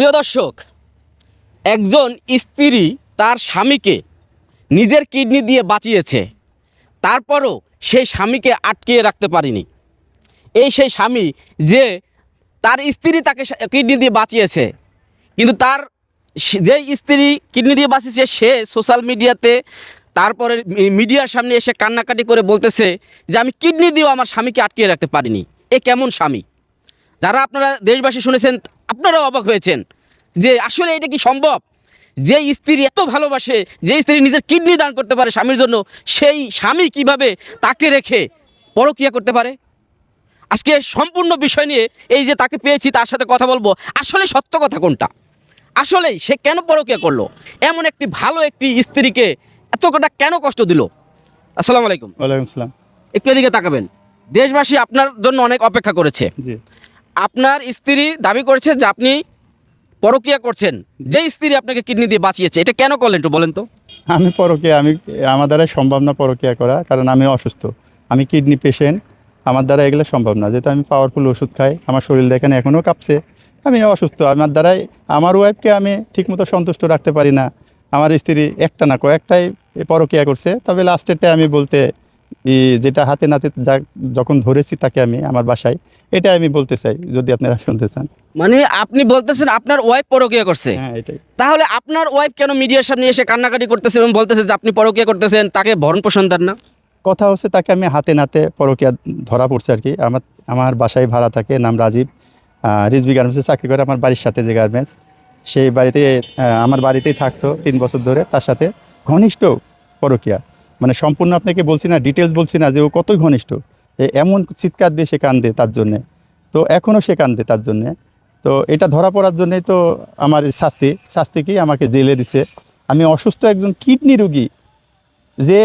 প্রিয় দর্শক, একজন স্ত্রী তার স্বামীকে নিজের কিডনি দিয়ে বাঁচিয়েছে, তারপরও সেই স্বামীকে আটকিয়ে রাখতে পারিনি। এই সেই স্বামী যে তার স্ত্রী তাকে কিডনি দিয়ে বাঁচিয়েছে, কিন্তু তার যে স্ত্রী কিডনি দিয়ে বাঁচিয়েছে, সে সোশ্যাল মিডিয়াতে, তারপরে মিডিয়ার সামনে এসে কান্নাকাটি করে বলতেছে যে, আমি কিডনি দিয়েও আমার স্বামীকে আটকিয়ে রাখতে পারিনি। এ কেমন স্বামী? যারা আপনারা দেশবাসী শুনেছেন আপনারাও অবাক হয়েছেন যে আসলে এটা কি সম্ভব? যে স্ত্রী এত ভালোবাসে যে স্ত্রী নিজের কিডনি দান করতে পারে স্বামীর জন্য সেই স্বামী কীভাবে তাকে রেখে পরকিয়া করতে পারে? আজকে সম্পূর্ণ বিষয় নিয়ে এই যে তাকে পেয়েছি তার সাথে কথা বলব। আসলে সত্য কথা কোনটা? আসলেই সে কেন পরকিয়া করল? এমন একটি ভালো একটি স্ত্রীকে এতটা কেন কষ্ট দিল? আসসালামু আলাইকুম। ওয়ালাইকুম আসসালাম একটু এদিকে তাকাবেন। দেশবাসী আপনার জন্য অনেক অপেক্ষা করেছে। আপনার স্ত্রী দাবি করছে যে আপনি পরকিয়া করছেন। যে স্ত্রী আপনাকে কিডনি দিয়ে বাঁচিয়েছে, এটা কেন করলেন একটু বলেন তো? আমি পরকিয়া, আমি, আমার দ্বারা সম্ভব না পরকিয়া করা, কারণ আমি অসুস্থ। আমি কিডনি পেশেন্ট আমার দ্বারা এগুলো সম্ভব না। যেহেতু আমি পাওয়ারফুল ওষুধ খাই, আমার শরীর দেখেন এখনও কাঁপছে। আমি অসুস্থ, আমার দ্বারাই, আমার ওয়াইফকে আমি ঠিকমতো সন্তুষ্ট রাখতে পারি না। আমার স্ত্রী একটা না কয়েকটাই পরকিয়া করছে, তবে লাস্টেরটা আমি বলতে যেটা হাতে নাতে যা যখন ধরেছি তাকে আমি আমার বাসায় এটা আমি বলতে চাই যদি আপনারা শুনতে চান। মানে আপনি বলতেছেন আপনার ওয়াইফ পরকিয়া করছে। হ্যাঁ এটাই। তাহলে আপনার ওয়াইফ কেন মিডিয়ার সামনে এসে কান্নাকাটি করতেছে এবং বলতেছে যে আপনি পরকিয়া করতেছেন তাকে ভরণ পোষণ দেন না? কথা হচ্ছে তাকে আমি হাতে নাতে পরকিয়া ধরা পড়ছে আর কি। আমার আমার বাসায় ভাড়া থাকে নাম রাজীব। রিজবি গার্মেন্টসে চাকরি করে আমার বাড়ির সাথে যে গার্মেন্টস সেই বাড়িতে আমার বাড়িতেই থাকতো তিন বছর ধরে তার সাথে ঘনিষ্ঠ পরকিয়া। মানে সম্পূর্ণ আপনাকে বলছি না ডিটেলস বলছি না যে ও কতই ঘনিষ্ঠ। এমন চিৎকার দিয়ে সে কান্দে তার জন্যে। তো এখনও সে কান্দে তার জন্যে। তো এটা ধরা পড়ার জন্যই তো আমার শাস্তি শাস্তি কি আমাকে জেলে দিছে। আমি অসুস্থ একজন কিডনি রুগী। যে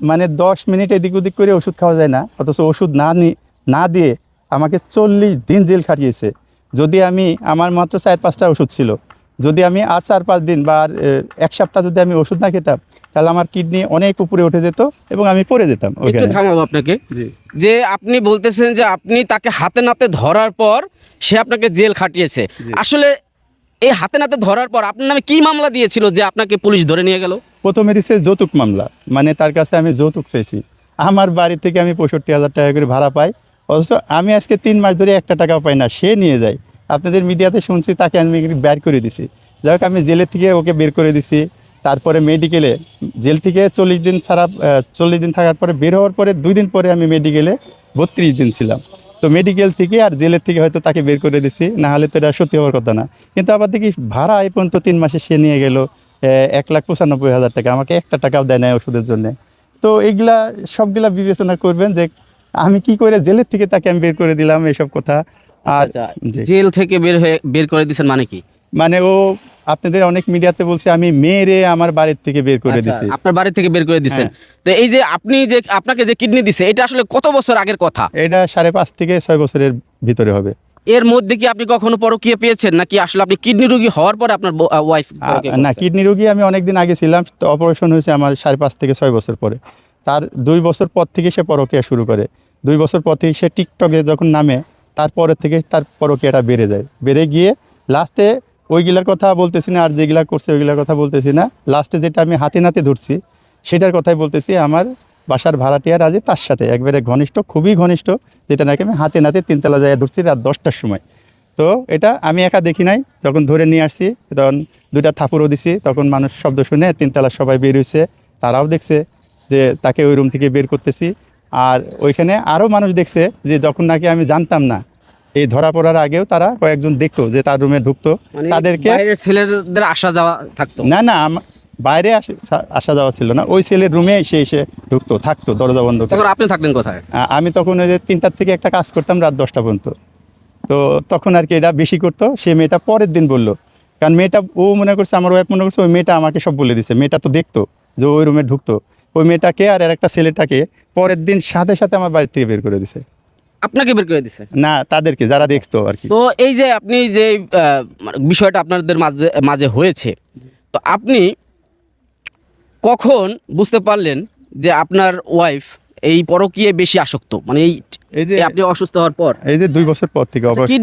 মানে দশ মিনিট এদিক ওদিক করে ওষুধ খাওয়া যায় না, অথচ ওষুধ না নি, না দিয়ে আমাকে চল্লিশ দিন জেল খাটিয়েছে। যদি আমি, আমার মাত্র চার পাঁচটা ওষুধ ছিল। যদি আমি আর চার পাঁচ দিন বা এক সপ্তাহ যদি আমি ওষুধ না খেতাম তাহলে আমার কিডনি অনেক উপরে উঠে যেত এবং আমি পড়ে যেতাম একটু থামাবো আপনাকে। যে আপনি বলতেছেন যে আপনি তাকে হাতে নাতে ধরার পর সে আপনাকে জেল খাটিয়েছে। আসলে এই হাতে নাতে ধরার পর আপনার নামে কি মামলা দিয়েছিল যে আপনাকে পুলিশ ধরে নিয়ে গেল? প্রথমে দিচ্ছে যৌতুক মামলা মানে তার কাছে আমি যৌতুক চাইছি। আমার বাড়ি থেকে আমি পঁয়ষট্টি হাজার টাকা করে ভাড়া পাই অথচ আমি আজকে তিন মাস ধরে একটা টাকাও পাই না সে নিয়ে যায়। আপনাদের মিডিয়াতে শুনছি, তাকে আমি বের করে দিছি। যাই হোক, আমি জেলের থেকে ওকে বের করে দিছি। তারপরে মেডিকেলে জেল থেকে চল্লিশ দিন ছাড়া চল্লিশ দিন থাকার পরে, বের হওয়ার পরে দুই দিন পরে আমি মেডিকেলে বত্রিশ দিন ছিলাম। তো মেডিকেল থেকে আর জেলের থেকে হয়তো তাকে বের করে দিছি, না হলে তো এটা সত্যি হওয়ার কথা না। কিন্তু আবার দেখি ভাড়া এই পর্যন্ত তিন মাসে সে নিয়ে গেল এক লাখ পঁচানব্বই হাজার টাকা। আমাকে একটা টাকাও দেয় না ওষুধের জন্য। তো এইগুলা সবগুলা বিবেচনা করবেন যে আমি কি করে জেলের থেকে তাকে আমি বের করে দিলাম এইসব কথা। আচ্ছা, জেল থেকে বের হয়ে বের করে দিয়েছেন মানে কি? মানে ও আপনাদের অনেক মিডিয়াতে বলছে আমি মেয়েরে আমার বাড়ির থেকে বের করে আচ্ছা, দিছি। আপনার বাড়ি থেকে বের করে দিয়েছেন তো এই যে আপনি যে আপনাকে যে কিডনি দিছে এটা আসলে কত বছর আগের কথা? এটা সাড়ে পাঁচ থেকে ছয় বছরের ভিতরে হবে। এর মধ্যে কি আপনি কখনো পরকিয়া পেয়েছেন? নাকি আসলে আপনি কিডনি রোগী হওয়ার পর আপনার ওয়াইফ না কিডনি রোগী আমি অনেকদিন আগে ছিলাম তো অপারেশন হয়েছে আমার সাড়ে পাঁচ থেকে ছয় বছর পরে। তার দুই বছর পর থেকে সে পরকিয়া শুরু করে। দুই বছর পর থেকে সে টিকটকে যখন নামে তারপরের থেকে তার পরকিয়াটা বেড়ে যায়। বেড়ে গিয়ে লাস্টে ওইগুলার কথা বলতেছি না, আর যেগুলা করছে ওইগুলার কথা বলতেছি না। লাস্টে যেটা আমি হাতে নাতে ধরছি, সেটার কথাই বলতেছি আমার বাসার ভাড়াটিয়া রাজে তার সাথে। একবারে ঘনিষ্ঠ, খুবই ঘনিষ্ঠ, যেটা নাকি আমি হাতে নাতে তিনতলা জায়গায় ধরছি রাত দশটার সময়। তো এটা আমি একা দেখি নাই, যখন ধরে নিয়ে আসছি, তখন দুইটা থাপুরও দিছি, তখন মানুষ শব্দ শুনে তিনতলা সবাই বের হয়েছে তারাও দেখছে যে তাকে ওই রুম থেকে বের করতেছি। আর ওইখানে আরও মানুষ দেখছে যে যখন নাকি আমি জানতাম না এই ধরা পড়ার আগেও তারা কয়েকজন দেখতো যে তার রুমে ঢুকতো। তাদেরকে মানে ছেলেদের আসা যাওয়া থাকতো? না না বাইরে আসা যাওয়া ছিল না। ওই ছেলের রুমে এসে এসে ঢুকতো থাকতো দরজা বন্ধ করে। তখন আপনি থাকতেন কোথায়? আমি তখন ওই যে তিনটার থেকে একটা কাজ করতাম রাত দশটা পর্যন্ত। তো তখন আর কি এটা বেশি করতো। সে মেয়েটা পরের দিন বলল কারণ মেয়েটা ও মনে করছে আমার ওয়াইফ মনে করছে ওই মেয়েটা আমাকে সব বলে দিছে। মেয়েটা তো দেখতো যে ওই রুমে ঢুকতো। ওই মেয়েটাকে আর একটা ছেলেটাকে পরের দিন সাথে সাথে আমার বাড়ি থেকে বের করে দিছে। আপনাকে বের করে দিছে? না তাদেরকে যারা দেখতো আর কি। তো এই যে আপনি যে বিষয়টা আপনাদের মাঝে মাঝে হয়েছে তো আপনি কখন বুঝতে পারলেন যে আপনার ওয়াইফ এই পরকীয়ে বেশি আসক্ত? মানে এই এই যে আপনি অসুস্থ হওয়ার পর? এই যে দুই বছর পর থেকে অবশ্য কি